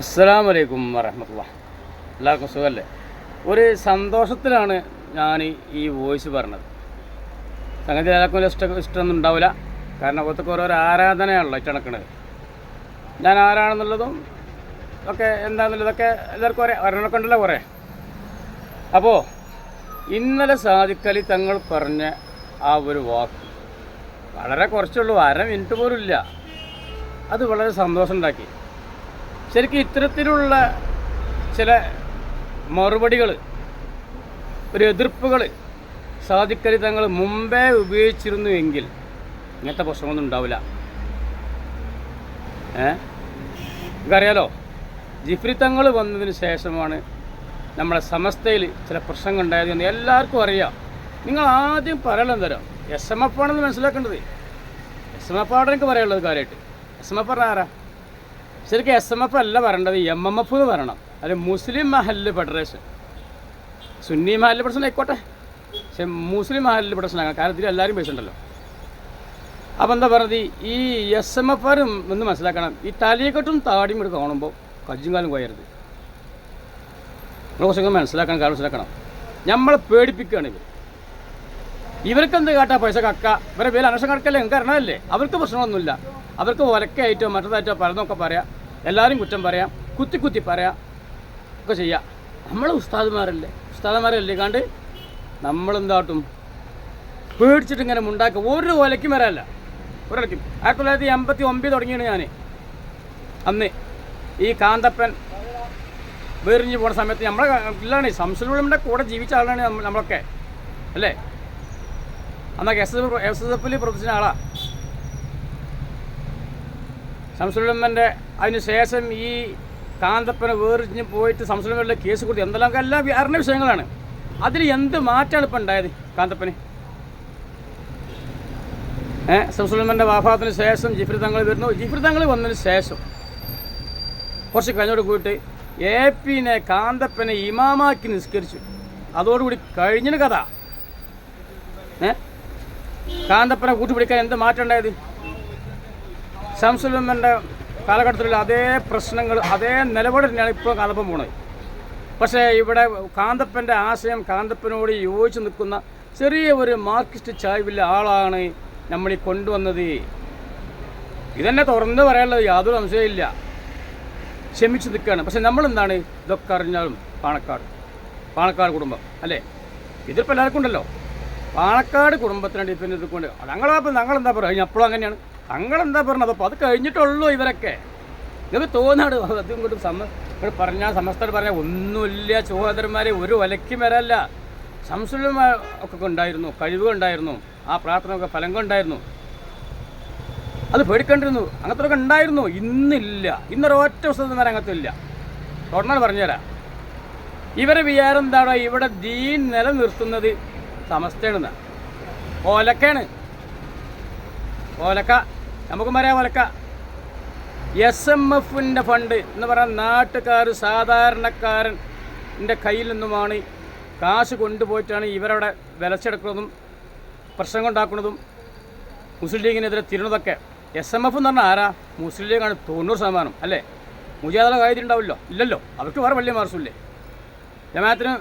അസ്സലാം വലൈക്കും വറഹമത്തുള്ള. എല്ലാവർക്കും സുഖമല്ലേ ഒരു സന്തോഷത്തിലാണ് ഞാൻ ഈ വോയിസ് പറഞ്ഞത്. സംഗതി എല്ലാവർക്കും ഇഷ്ടം ഇഷ്ടമൊന്നും ഉണ്ടാവില്ല. കാരണം അകത്തൊക്കെ ഓരോ ആരാധനയാണല്ലോ ഇട്ടണക്കണത് ഞാൻ ആരാണെന്നുള്ളതും ഒക്കെ എന്താണെന്നുള്ളതൊക്കെ എല്ലാവർക്കും അറിയാം. ഒരെണ്ണമൊക്കെ ഉണ്ടല്ലോ കുറേ. അപ്പോൾ ഇന്നലെ സാധിക്കലി തങ്ങൾ പറഞ്ഞ ആ ഒരു വാക്ക് വളരെ കുറച്ചുള്ളൂ അര മിനിറ്റ് പോലും ഇല്ല. അത് വളരെ സന്തോഷം ഉണ്ടാക്കി. ശരിക്കും ഇത്തരത്തിലുള്ള ചില മറുപടികൾ ഒരു എതിർപ്പുകൾ സാധിക്കലി തങ്ങൾ മുമ്പേ ഉപയോഗിച്ചിരുന്നു എങ്കിൽ ഇങ്ങനത്തെ പ്രശ്നമൊന്നും ഉണ്ടാവില്ല. ഏ? നമുക്കറിയാലോ ജിഫ്രി തങ്ങൾ വന്നതിന് ശേഷമാണ് നമ്മളെ സമസ്തയിൽ ചില പ്രശ്നങ്ങൾ ഉണ്ടായത് എന്ന് എല്ലാവർക്കും അറിയാം. നിങ്ങൾ ആദ്യം പറയണം തരാം എസ് എം എഫ് ആണെന്ന് മനസ്സിലാക്കേണ്ടത്. എസ് എം എഫ് ആണ് പറയാനുള്ളത് കാര്യമായിട്ട്. എസ് എം എഫ് ആരാ? ശരിക്കും എസ് എം എഫ് അല്ല പറയേണ്ടത് എം എം എഫ് എന്ന് പറയണം അല്ലെ മുസ്ലിം മഹല്ല് ഫെഡറേഷൻ സുന്നി മഹല്ല് ഫെഡറേഷൻ ആയിക്കോട്ടെ. പക്ഷെ മുസ്ലിം മഹല്ല് ഫെഡറേഷൻ ആകാം കാരണം ഇതിൽ എല്ലാവരും പൈസ ഉണ്ടല്ലോ. അപ്പോൾ എന്താ പറയുന്നത്? ഈ എസ് എം എഫ് ആരും ഒന്ന് മനസ്സിലാക്കണം. ഈ തലയെക്കെട്ടും താടിയും കൂടെ കാണുമ്പോൾ കജ്ജും കാലും കോയരുത്. നമ്മൾ കുറച്ചൊക്കെ മനസ്സിലാക്കണം കാര്യം മനസ്സിലാക്കണം. നമ്മളെ പേടിപ്പിക്കുകയാണ് ഇവർ ഇവർക്ക് എന്ത് കാട്ടാ? പൈസ കക്ക. ഇവരെ പേര് അനക്ഷം കടക്കല്ലേ നിങ്ങൾക്ക് അറിയണമല്ലേ അവർക്ക് പ്രശ്നമൊന്നുമില്ല അവർക്ക് ഒലക്കായിട്ടോ മറ്റേതായിട്ടോ പലതൊക്കെ പറയാം. എല്ലാവരും കുറ്റം പറയാം. കുത്തി കുത്തി പറയാം. ഒക്കെ ചെയ്യാം. നമ്മൾ ഉസ്താദുമാരല്ലേ? ഉസ്താദുമാരല്ലേ കണ്ട്? നമ്മളെന്താട്ടും? പേടിച്ചിട്ട് ഇങ്ങനെ ഉണ്ടാക്കുക ഒരു ഒലയ്ക്കും വരാല്ല ഒരലയ്ക്കും ആയിരത്തി തൊള്ളായിരത്തി എൺപത്തി ഒമ്പത് തുടങ്ങിയാണ് ഞാൻ അന്ന് ഈ കാന്തപ്പൻ വേറിഞ്ഞ് പോണ സമയത്ത് നമ്മളെ ഇല്ലാണ്. സംശയങ്ങളുടെ കൂടെ ജീവിച്ച ആളാണ് നമ്മളൊക്കെ. അല്ലേ? അന്നൊക്കെ എസ് എസ് എഫിൽ പ്രവർത്തിച്ച ആളാ. സംസുലമ്മന്റെ അതിനുശേഷം ഈ കാന്തപ്പനെ വേറിഞ്ഞ് പോയിട്ട് സംസ്ഥാനങ്ങളിലെ കേസ് കൊടുത്ത് എന്തെല്ലാം എല്ലാ അറിഞ്ഞ വിഷയങ്ങളാണ്. അതിൽ എന്ത് മാറ്റമാണ് ഇപ്പം ഉണ്ടായത് കാന്തപ്പന്? ഏഹ് സംസുലമ്മന്റെ വാഫാത്തിന് ശേഷം ജിഫ്രി തങ്ങൾ വരുന്നു. ജിഫ്രി തങ്ങൾ വന്നതിന് ശേഷം കുറച്ച് കഴിഞ്ഞോട് പോയിട്ട് എ പിന്നെ കാന്തപ്പനെ ഇമാമാക്കി നിസ്കരിച്ചു. അതോടുകൂടി കഴിഞ്ഞിന് കഥ. ഏ? കാന്തപ്പനെ കൂട്ടുപിടിക്കാൻ എന്ത് മാറ്റം ഉണ്ടായത്? ശംസുലമ്മന്റെ കാലഘട്ടത്തിലുള്ള അതേ പ്രശ്നങ്ങൾ അതേ നിലപാട് തന്നെയാണ് ഇപ്പോൾ കാന്തപ്പൻ പോണത്. പക്ഷേ ഇവിടെ കാന്തപ്പന്റെ ആശയം കാന്തപ്പനോട് യോജിച്ച് നിൽക്കുന്ന ചെറിയ ഒരു മാർക്സിസ്റ്റ് ചായ്വില്ല ആളാണ് നമ്മൾ ഈ കൊണ്ടുവന്നത്. ഇതന്നെ തുറന്ന് പറയാനുള്ളത് യാതൊരു സംശയമില്ല ക്ഷമിച്ച് നിൽക്കുകയാണ്. പക്ഷെ നമ്മളെന്താണ്? ഇതൊക്കെ അറിഞ്ഞാലും പാണക്കാട് പാണക്കാട് കുടുംബം അല്ലേ? ഇതിപ്പോൾ എല്ലാവർക്കും ഉണ്ടല്ലോ. പാണക്കാട് കുടുംബത്തിനെ ഇപ്പം ചെയ്തുകൊണ്ട് ഞങ്ങളപ്പം ഞങ്ങളെന്താ പറയുക? അപ്പോഴും അങ്ങനെയാണ്. ഞങ്ങളെന്താ പറഞ്ഞത്? അപ്പോൾ അത് കഴിഞ്ഞിട്ടുള്ളൂ ഇവരൊക്കെ. നിങ്ങൾക്ക് തോന്നാണ് അതും ഇങ്ങോട്ടും സമ ഇവിടെ പറഞ്ഞാൽ പറഞ്ഞ ഒന്നുമില്ല സഹോദരന്മാരെ ഒരു ഒലയ്ക്കും വരല്ല. സംശയം ഒക്കെ ഉണ്ടായിരുന്നു കഴിവുണ്ടായിരുന്നു ആ പ്രാർത്ഥനയൊക്കെ ഫലം കൊണ്ടായിരുന്നു അത് പേടിക്കണ്ടിരുന്നു അങ്ങനത്തെ ഉണ്ടായിരുന്നു. ഇന്നില്ല. ഇന്നൊരൊറ്റ പുസ്തകം അങ്ങനത്തെ ഇല്ല. തുടർന്നാണ് പറഞ്ഞുതരാം. ഇവരെ വിചാരം എന്താണോ ഇവിടെ ദീൻ നിലനിർത്തുന്നത് സമസ്തയാണെന്ന്. ഓലക്കാണ്. ഓലക്ക നമുക്കും പറയാം ഓലക്ക എസ് എം എഫിന്റെ ഫണ്ട് എന്ന് പറഞ്ഞാൽ നാട്ടുകാർ സാധാരണക്കാരന്റെ കയ്യിൽ നിന്നുമാണ് കാശ് കൊണ്ടുപോയിട്ടാണ് ഇവരവിടെ വിലച്ചെടുക്കുന്നതും പ്രശ്നം ഉണ്ടാക്കുന്നതും മുസ്ലിം ലീഗിനെതിരെ തിരുന്നതൊക്കെ എസ് എം എഫ് എന്ന് പറഞ്ഞാൽ ആരാ? മുസ്ലിം ലീഗാണ് തൊണ്ണൂറ് ശതമാനം അല്ലേ? മുജാദല കാര്യം ഉണ്ടാവില്ലോ ഇല്ലല്ലോ. അവർക്ക് വേറെ വലിയ മാർസുമില്ലേ ജമാഅത്തിന്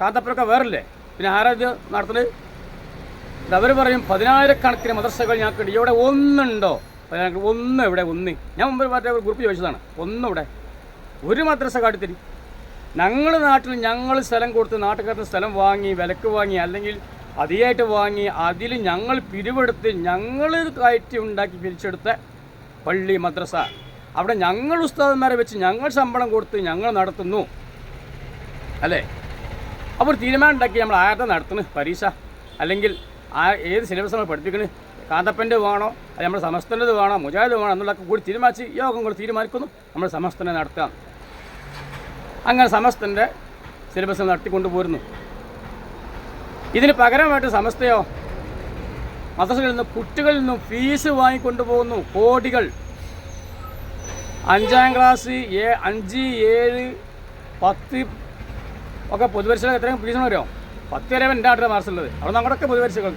കാത്തപ്പുറമൊക്കെ വേറില്ലേ? പിന്നെ ആരാ ഇത് ഇത് അവർ പറയും പതിനായിരക്കണക്കിന് മദ്രസകൾ ഞങ്ങൾക്കുണ്ട് ഇവിടെ ഒന്നുണ്ടോ? പതിനായിരം ഒന്ന് ഇവിടെ ഒന്ന്. ഞാൻ മുമ്പ് ഒരു ഗ്രൂപ്പ് ചോദിച്ചതാണ്. ഒന്നും ഇവിടെ. ഒരു മദ്രസ കാട്ടിത്തരി. ഞങ്ങൾ നാട്ടിൽ ഞങ്ങൾ സ്ഥലം കൊടുത്ത് നാട്ടുകാരുടെ സ്ഥലം വാങ്ങി വിലക്ക് വാങ്ങി അല്ലെങ്കിൽ അതിയായിട്ട് വാങ്ങി അതിൽ ഞങ്ങൾ പിരിവെടുത്ത് ഞങ്ങൾ കയറ്റി ഉണ്ടാക്കി പിരിച്ചെടുത്ത പള്ളി മദ്രസ. അവിടെ ഞങ്ങൾ ഉസ്താദന്മാരെ വെച്ച് ഞങ്ങൾ ശമ്പളം കൊടുത്ത് ഞങ്ങൾ നടത്തുന്നു. അല്ലേ? അപ്പോൾ തീരുമാനം ഉണ്ടാക്കി നമ്മൾ ആരുടെ നടത്തുന്നു പരീക്ഷ? അല്ലെങ്കിൽ ആ ഏത് സിലബസ് നമ്മൾ പഠിപ്പിക്കുന്നത് കാന്തപ്പന്റെ വേണോ? അത് നമ്മുടെ സമസ്തന്റെത് വേണോ? മുജാഹിദ് വേണോ? എന്നുള്ളതൊക്കെ കൂടി തീരുമാനിച്ച് യോഗങ്ങൾ തീരുമാനിക്കുന്നു. നമ്മൾ സമസ്തനെ നടത്താം അങ്ങനെ സമസ്തന്റെ സിലബസ് നടത്തിക്കൊണ്ട് പോരുന്നു ഇതിന് പകരമായിട്ട് സമസ്തയോ? മദ്രസകളിൽ നിന്ന് കുട്ടികളിൽ നിന്നും ഫീസ് വാങ്ങിക്കൊണ്ടുപോകുന്നു. കോടികൾ. അഞ്ചാം ക്ലാസ് ഏ അഞ്ച് ഏഴ് പത്ത് ഒക്കെ പൊതുപരിശോധന എത്രയും ഫീസ് അറിയോ പത്ത് വരെ എന്റെ ആട്ടിലെ മാർസുള്ളത് അവിടെ അങ്ങോട്ടൊക്കെ പൊതുപരീക്ഷകൾ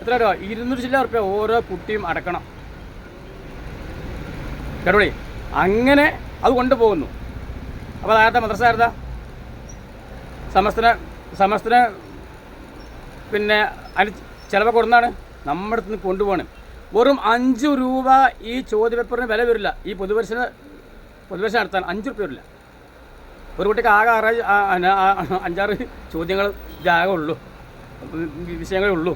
എത്ര രൂപ? ഇരുന്നൂറ് ചില്ല ഉറപ്പ് ഓരോ കുട്ടിയും അടക്കണം. കേട്ടോളി അങ്ങനെ അത് കൊണ്ടുപോകുന്നു. അപ്പോൾ അതായത് മദ്രസ ആയിരുന്നാ സമസ്തന സമസ്തന പിന്നെ അതിന് ചിലവ് കൊടുന്നാണ്? നമ്മുടെ അടുത്ത് നിന്ന് കൊണ്ടുപോകണം വെറും അഞ്ച് രൂപ ഈ ചോദ്യപേപ്പറിന് വില വരില്ല. ഈ പൊതുപരിശ പൊതുപരിശ നടത്താൻ അഞ്ച് രൂപ വരില്ല. ഒരു കുട്ടിക്ക് ആകെ ആറ് അഞ്ചാറ് ചോദ്യങ്ങൾ ഇതാകെ ഉള്ളൂ. വിഷയങ്ങളെ ഉള്ളൂ.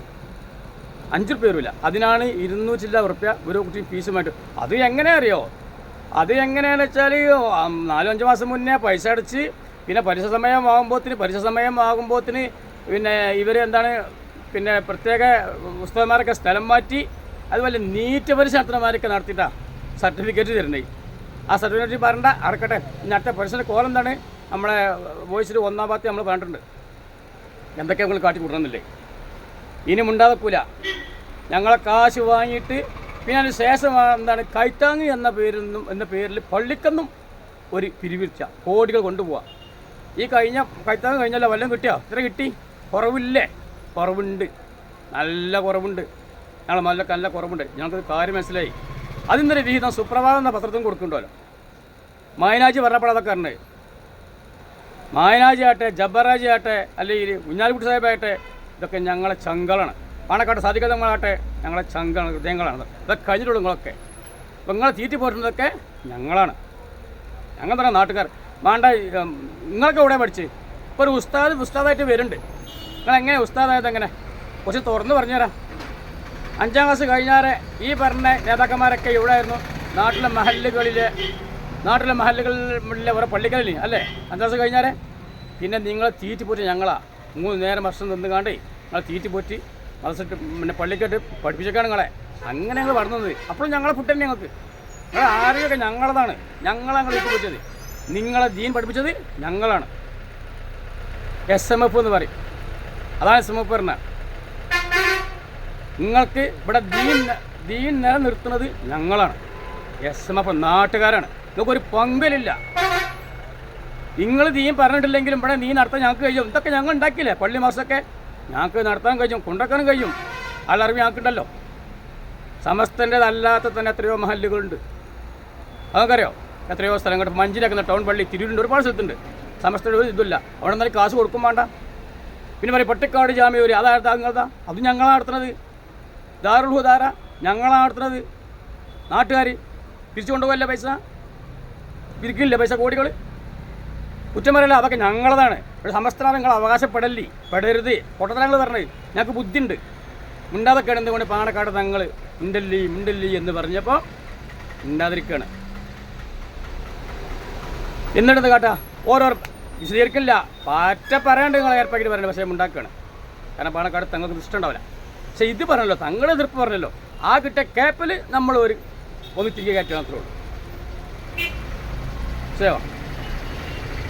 അഞ്ച് റുപ്യ വരില്ല അതിനാണ് ഇരുന്നൂറ്റില്ല റുപ്യ ഒരു കുട്ടി ഫീസുമായിട്ട്. അത് എങ്ങനെ അറിയോ? അത് എങ്ങനെയാണെന്ന് വെച്ചാൽ നാലോ അഞ്ച് മാസം മുന്നേ പൈസ അടച്ച് പിന്നെ പരീക്ഷ സമയം ആകുമ്പോത്തിന് പരീക്ഷ സമയം ആകുമ്പോത്തിന് പിന്നെ ഇവർ എന്താണ് പിന്നെ പ്രത്യേക പുസ്തകന്മാരൊക്കെ സ്ഥലം മാറ്റി അതുപോലെ നീറ്റ് പരീക്ഷ നടത്തിയിട്ടാണ് സർട്ടിഫിക്കറ്റ് തരുന്നത്. ആ സർട്ടിഫിക്കറ്റ് പറയണ്ട അടക്കട്ടെ. ഇനി അടുത്ത പരീക്ഷയുടെ കോലം എന്താണ്? നമ്മളെ വോയിസിൽ ഒന്നാം ഭാഗത്ത് നമ്മൾ പറഞ്ഞിട്ടുണ്ട്. എന്തൊക്കെ നിങ്ങൾ കാട്ടി കൊടുക്കണമെന്നില്ലേ ഇനി മുണ്ടാതക്കൂല ഞങ്ങളെ കാശ് വാങ്ങിയിട്ട് പിന്നെ അതിന് ശേഷം എന്താണ് കൈത്താങ് എന്ന പേരിൽ നിന്നും എന്ന പേരിൽ പള്ളിക്കെന്നും ഒരു പിരിവിരിച്ച കോടികൾ കൊണ്ടുപോവാം. ഈ കഴിഞ്ഞ കൈത്താങ് കഴിഞ്ഞല്ലോ വല്ലതും കിട്ടിയോ? ഇത്ര കിട്ടി? കുറവില്ലേ? കുറവുണ്ട്. നല്ല കുറവുണ്ട്. ഞങ്ങൾ നല്ല നല്ല കുറവുണ്ട്. ഞങ്ങൾക്ക് കാര്യം മനസ്സിലായി. അതിന്നൊരു വിഹിതം സുപ്രഭാതം എന്ന പത്രത്തിനും കൊടുക്കുന്നുണ്ടല്ലോ. മൈനാജി പറഞ്ഞപ്പോൾ അതൊക്കെ അറിഞ്ഞേ മായനാജി ആട്ടെ ജബ്ബറാജി ആട്ടെ അല്ലെങ്കിൽ കുഞ്ഞാലിക്കുട്ടി സാഹിബാട്ടെ ഇതൊക്കെ ഞങ്ങളെ ചങ്കളാണ്. പാണക്കാട്ട് സാധിക്കാതെ നമ്മളാട്ടെ ഞങ്ങളെ ചങ്കളാണ് ഹൃദയങ്ങളാണ്. ഇതൊക്കെ കഴിഞ്ഞിട്ടുള്ളൂ നിങ്ങളൊക്കെ. അപ്പം നിങ്ങളെ തീറ്റി പോരുന്നതൊക്കെ ഞങ്ങളാണ്. ഞങ്ങൾ തന്നെ നാട്ടുകാർ. വേണ്ട നിങ്ങളൊക്കെ എവിടെ പഠിച്ച്? ഇപ്പോൾ ഒരു ഉസ്താദ് ഉസ്താദായിട്ട് വരുന്നുണ്ട്. നിങ്ങൾ എങ്ങനെ ഉസ്താദായത് എങ്ങനെ? കുറച്ച് തുറന്ന് പറഞ്ഞുതരാം. അഞ്ചാം ക്ലാസ് കഴിഞ്ഞാറെ ഈ പറഞ്ഞ നേതാക്കന്മാരൊക്കെ ഇവിടെ ആയിരുന്നു നാട്ടിലെ മഹല്ലുകളിലെ നാട്ടിലെ മഹല്ലുകളിലെ ഓരോ പള്ളിക്കലിനി അല്ലേ? അഞ്ചാം ദിവസം പിന്നെ നിങ്ങളെ തീറ്റി പോറ്റി ഞങ്ങളാ. മൂന്ന് നേരം ഭക്ഷണം തിന്നുകാണ്ടേ നിങ്ങളെ തീറ്റി പോറ്റി മതസിട്ട് പിന്നെ പള്ളിക്കെട്ട് പഠിപ്പിച്ചൊക്കെയാണ് നിങ്ങളെ. അങ്ങനെ ഞങ്ങൾ വളർന്നത്. അപ്പോഴും ഞങ്ങളെ ഫുഡ് തന്നെ ഞങ്ങൾക്ക്. നിങ്ങളെ ആരെയൊക്കെ ഞങ്ങളതാണ്. ഞങ്ങളാണ് ഞങ്ങൾ ഇട്ട് നിങ്ങളെ ദീൻ പഠിപ്പിച്ചത് ഞങ്ങളാണ്. എസ് എം എഫ് എന്ന് പറയും. അതാണ് എസ് എം എഫ് പറഞ്ഞത് നിങ്ങൾക്ക് ഇവിടെ ദീൻ ദീൻ നിലനിർത്തുന്നത് ഞങ്ങളാണ്. എസ് എം എഫ് നാട്ടുകാരാണ്. നിങ്ങൾക്കൊരു പങ്കലില്ല. നിങ്ങൾ നീയും പറഞ്ഞിട്ടില്ലെങ്കിലും ഇവിടെ നീ നടത്താൻ ഞങ്ങൾക്ക് കഴിയും. ഇതൊക്കെ ഞങ്ങൾ ഉണ്ടാക്കിയില്ലേ? പള്ളി മാസമൊക്കെ ഞങ്ങൾക്ക് നടത്താൻ കഴിയും കൊണ്ടാക്കാനും കഴിയും. ആളറിവ് ഞങ്ങൾക്കുണ്ടല്ലോ. സമസ്തന്റെതല്ലാത്ത തന്നെ എത്രയോ മഹല്ലുകളുണ്ട്. അതൊക്കെ എത്രയോ സ്ഥലങ്ങൾ. മഞ്ചിലൊക്കെ ടൗൺ പള്ളി തിരൂരുണ്ട് ഒരുപാട് സ്ഥലത്തുണ്ട്. സമസ്തയുടെ ഒരു ഇതില്ല അവിടെ നിന്നാലും കാശ് കൊടുക്കും വേണ്ട. പിന്നെ പറയും പട്ടിക്കാട് ജാമ്യൂര് അതായത് അത് ഞങ്ങളാണ് നടത്തുന്നത്. ദാറുൽ ഹുദാര ഞങ്ങളാണ് നടത്തുന്നത്. നാട്ടുകാർ തിരിച്ചു കൊണ്ടുപോകല്ലേ പൈസ? പിരിക്കില്ല പൈസ കോടികൾ കുറ്റം പറയല്ല അതൊക്കെ ഞങ്ങളതാണ്. ഒരു സമസ്തനാണ് നിങ്ങൾ അവകാശപ്പെടല്ലേ പെടരുത്. പൊട്ടത്തരങ്ങൾ പറഞ്ഞത് ഞങ്ങൾക്ക് ബുദ്ധിയുണ്ട്. മിണ്ടാതെ കിടന്നുകൊണ്ട് പാണക്കാട് തങ്ങൾ ഉണ്ടല്ലി ഉണ്ടല്ലി എന്ന് പറഞ്ഞപ്പോൾ മിണ്ടാതിരിക്കുകയാണ് എന്നിട്ട് കാട്ടാ? ഓരോ വിശദീകരിക്കില്ല പാറ്റ പറയാണ്ട് നിങ്ങൾ ഏർപ്പാക്കി പറയണ്ട പക്ഷേ ഉണ്ടാക്കുകയാണ് കാരണം പാണക്കാട് തങ്ങൾക്ക് ഇഷ്ടം ഉണ്ടാവില്ല. പക്ഷേ ഇത് പറഞ്ഞല്ലോ തങ്ങൾ എതിർപ്പ് പറഞ്ഞല്ലോ. ആ കിട്ടിയ ക്യാപ്പിൽ നമ്മൾ ഒരു ഒന്ന് തിരികെ കയറ്റി മാത്രമേ ഉള്ളൂ. ശരിയോ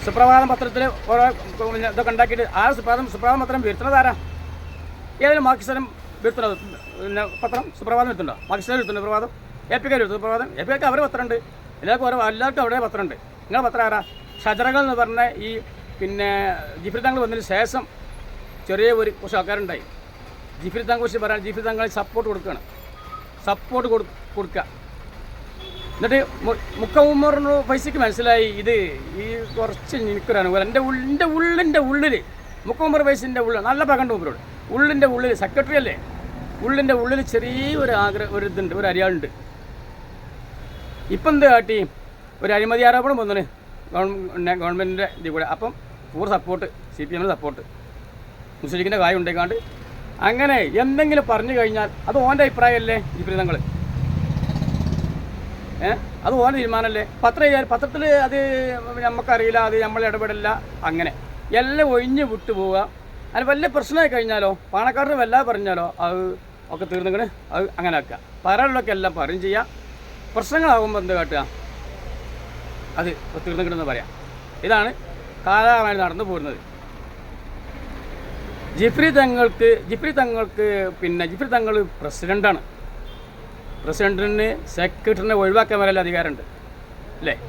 സുപ്രഭാതം പത്രത്തിൽ ഓരോ ഇതൊക്കെ ഉണ്ടാക്കിയിട്ട് ആ സുപ്രഭാതം സുപ്രഭാതം പത്രം വീഴ്ത്തുന്നത് ആരാ? ഏതെങ്കിലും മാർക്സിനും വീഴ്ത്തുന്നത് പിന്നെ പത്രം സുപ്രഭാതം വീഴ്ത്തുണ്ടോ മാർക്സിനും വീഴ്ത്തുണ്ട് പ്രഭാതം എ പി കെ കാർ സുപ്രഭാതം. എ പി കെ അവർ പത്രമുണ്ട്. എല്ലാവർക്കും ഓരോ എല്ലാവർക്കും അവിടെ പത്രമുണ്ട്. നിങ്ങളെ പത്രം ആരാ? ഷജറകൾ എന്ന് പറഞ്ഞ ഈ പിന്നെ ജിഫ്രി തങ്ങൾ വന്നതിന് ശേഷം ചെറിയ ഒരു കുറച്ച് ആൾക്കാരുണ്ടായി. ജിഫ്രി തങ്ങളെ കുറിച്ച് പറയാൻ ജിഫ്രി തങ്ങളെ സപ്പോർട്ട് കൊടുക്കുകയാണ്. സപ്പോർട്ട് കൊടു കൊടുക്കുക. എന്നിട്ട് മു- മുക്ക ഉമ്മറിന് പൈസയ്ക്ക് മനസ്സിലായി ഇത് ഈ കുറച്ച് എനിക്കൊരു അനുകൂലം എന്റെ ഉള്ളിന്റെ ഉള്ളിന്റെ ഉള്ളിൽ മുക്ക ഉമ്മർ പൈസന്റെ ഉള്ളിൽ നല്ല പകണ്ട് ഉമ്മരോട് ഉള്ളിന്റെ ഉള്ളിൽ സെക്രട്ടറി അല്ലേ? ഉള്ളിന്റെ ഉള്ളിൽ ചെറിയൊരു ആഗ്രഹം ഒരു ഇതുണ്ട് ഒരു അരിയാളുണ്ട്. ഇപ്പം എന്ത് കാട്ടി? ഒരു അഴിമതി ആരോപണം വന്നിന്. ഗവൺമെന്റ് ഗവൺമെന്റിന്റെ ഇതിൽ കൂടെ. അപ്പം പൂർ സപ്പോർട്ട് സി പി എമ്മിന്റെ സപ്പോർട്ട് മുസ്ലിം ലീഗിന്റെ കാര്യം ഉണ്ടേക്കാണ്ട് അങ്ങനെ എന്തെങ്കിലും പറഞ്ഞു കഴിഞ്ഞാൽ അത് ഓന്റെ അഭിപ്രായമല്ലേ ഈ ഏ അത് ഓന തീരുമാനമല്ലേ? പത്രം പത്രത്തിൽ അത് നമുക്കറിയില്ല അത് നമ്മൾ ഇടപെടില്ല അങ്ങനെ. എല്ലാം ഒഴിഞ്ഞ് വിട്ടു പോവുക. അതിന് വലിയ പ്രശ്നമായി കഴിഞ്ഞാലോ പാണക്കാരന് വല്ലാതെ പറഞ്ഞാലോ അത് ഒക്കെ തീർന്നിങ്ങനെ അത് അങ്ങനെ ആക്കുക. പറയാനുള്ളതൊക്കെ എല്ലാം പറയും ചെയ്യുക പ്രശ്നങ്ങളാകുമ്പോൾ എന്ത് കാട്ടുക? അത് തീർന്നിക്കണമെന്ന് പറയാം. ഇതാണ് കാലമായി നടന്നു പോരുന്നത്. ജിഫ്രി തങ്ങൾക്ക് ജിഫ്രി തങ്ങൾക്ക് പിന്നെ ജിഫ്രി തങ്ങൾ പ്രസിഡന്റാണ് പ്രസിഡന്റിന് സെക്രട്ടറിനെ ഒഴിവാക്കാൻ വരല്ല അധികാരമുണ്ട്. അല്ലേ?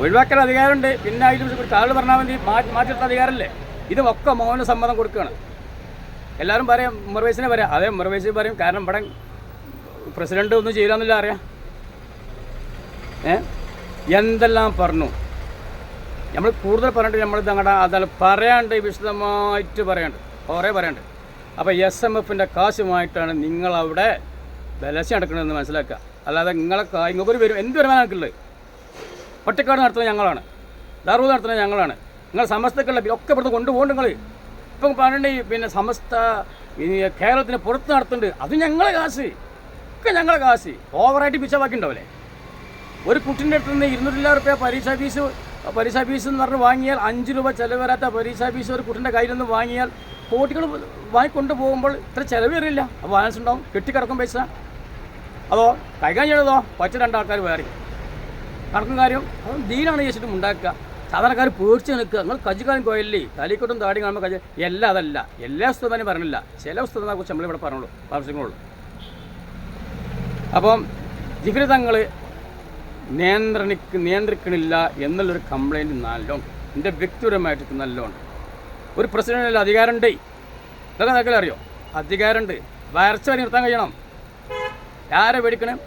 ഒഴിവാക്കാൻ അധികാരമുണ്ട്. പിന്നെ അതിൽ താഴെ പറഞ്ഞാൽ മതി. മാറ്റി അധികാരമല്ലേ? ഇത് ഒക്കെ മൗന സമ്മതം കൊടുക്കുകയാണ്. എല്ലാവരും പറയാം മുറവേശിനെ പറയാം. അതേ മുറവേശി പറയും. കാരണം ഇവിടെ പ്രസിഡന്റ് ഒന്നും ചെയ്യില്ലെന്നില്ല അറിയാം. ഏ? എന്തെല്ലാം പറഞ്ഞു? നമ്മൾ കൂടുതൽ പറഞ്ഞിട്ട് നമ്മൾ ഞങ്ങളുടെ അതാണ് പറയാണ്ട് വിശദമായിട്ട് പറയാണ്ട്. കുറേ പറയാണ്ട്. അപ്പോൾ എസ് എം എഫിന്റെ കാശുമായിട്ടാണ് നിങ്ങളവിടെ ബലശ നടക്കണമെന്ന് മനസ്സിലാക്കുക. അല്ലാതെ നിങ്ങളെ ഇങ്ങൾക്കൊരു വരും എന്ത് വരുമാനമാണുള്ളത് ഒറ്റക്കാട് നടത്തുന്നത് ഞങ്ങളാണ്. ദാറൂദ് നടത്തുന്നത് ഞങ്ങളാണ്. നിങ്ങൾ സമസ്തക്കുള്ള ഒക്കെ ഇവിടുന്ന് കൊണ്ടുപോകും നിങ്ങൾ ഇപ്പം പറഞ്ഞിട്ട് പിന്നെ സമസ്ത കേരളത്തിന് പുറത്ത് നടത്തുന്നുണ്ട്. അത് ഞങ്ങളെ കാശ്. ഒക്കെ ഞങ്ങളെ കാശ്. ഓവറായിട്ട് പിച്ചവാക്കിണ്ടാവില്ലേ ഒരു കുട്ടിന്റെ അടുത്ത് നിന്ന് ഇരുന്നൂറ്റില്ല റുപ്യ പരീക്ഷാ ഫീസ് പരീക്ഷാ ഫീസ് എന്ന് പറഞ്ഞ് വാങ്ങിയാൽ അഞ്ച് രൂപ ചിലവ് വരാത്ത പരീക്ഷാ ഫീസ് ഒരു കുട്ടിന്റെ കയ്യിൽ നിന്ന് വാങ്ങിയാൽ കോടികൾ വാങ്ങിക്കൊണ്ട് പോകുമ്പോൾ ഇത്ര ചിലവ് വരില്ല. ബാലൻസ് ഉണ്ടാവും. കെട്ടിക്കിടക്കും പൈസ. അതോ കൈകാര്യം ചെയ്തതോ പറ്റ രണ്ടാൾക്കാർ വേറെ. നടക്കുന്ന കാര്യം അത് ദീനാണ് ചോദിച്ചിട്ട് ഉണ്ടാക്കുക. സാധാരണക്കാർ പേടിച്ച് നിൽക്കുക. നിങ്ങൾ കജ്ജിക്കാരൻ കോയല്ലേ തലിക്കൊട്ടും താടി കാണുമ്പോൾ കജ എല്ലാം അതല്ല. എല്ലാ പുസ്തകമാനും പറഞ്ഞില്ല. ചില പുസ്തകങ്ങളെ കുറിച്ച് നമ്മളിവിടെ പറഞ്ഞുള്ളൂ ആവശ്യങ്ങളുള്ളൂ അപ്പം ജിഫിരി തങ്ങൾ നിയന്ത്രണിക്ക് നിയന്ത്രിക്കണില്ല എന്നുള്ളൊരു കംപ്ലൈന്റ് നല്ലോണം എന്റെ വ്യക്തിപരമായിട്ട് നല്ലോണം ഒരു പ്രസിഡന്റിൽ അധികാരമുണ്ട്. ഇതൊക്കെ നിനക്കല്ലേ അറിയോ? അധികാരമുണ്ട്. വരച്ച വരെ നിർത്താൻ കഴിയണം. ആരെ പേടിക്കണം?